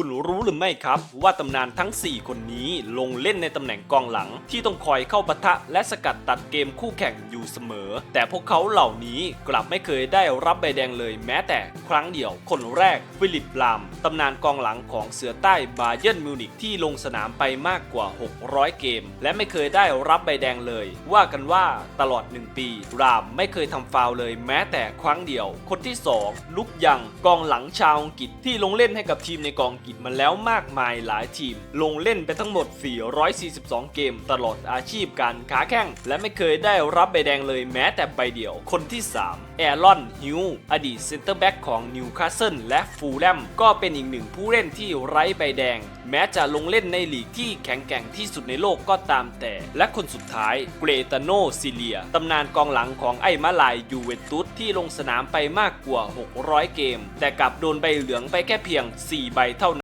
คุณรู้หรือไม่ครับ ว่าตำนานทั้ง 4 คนนี้ลงเล่นในตำแหน่งกองหลัง ที่ต้องคอยเข้าปะทะและสกัดตัดเกมคู่แข่งอยู่เสมอ แต่พวกเขาเหล่านี้กลับไม่เคยได้รับใบแดงเลยแม้แต่ครั้งเดียว คนแรกฟิลิปลามตำนานกองหลังของเสือใต้บาเยิร์นมิวนิกที่ลงสนามไปมากกว่า 600 เกม และไม่เคยได้รับใบแดงเลย ว่ากันว่าตลอด 1 ปี รามไม่เคยทำฟาวเลยแม้แต่ครั้งเดียว คนที่ 2 ลุกยังกองหลังชาวอังกฤษที่ลงเล่นให้กับทีมในกองกฤษมาแล้วมากมายหลายทีม ลงเล่นไปทั้งหมด 442 เกมตลอดอาชีพการค้าแข่งและไม่เคยได้รับใบแดงเลยแม้แต่ใบเดียว คนที่ 3 แอรอนฮิวอดีตเซนเตอร์แบ็กของนิวคาสเซิลและฟูลแลมก็เป็นอีกหนึ่งผู้เล่นที่ไร้ใบแดง แม้จะลงเล่นในลีกที่แข็งแกร่งที่สุดในโลกก็ตามแต่ และคนสุดท้ายเกรตาโนซิเลียตำนานกองหลังของไอ้มาลายยูเวนตุสที่ลงสนามไปมากกว่า 600 เกม แต่กลับโดนใบเหลืองไปแค่เพียง 4 ใบเท่านั้น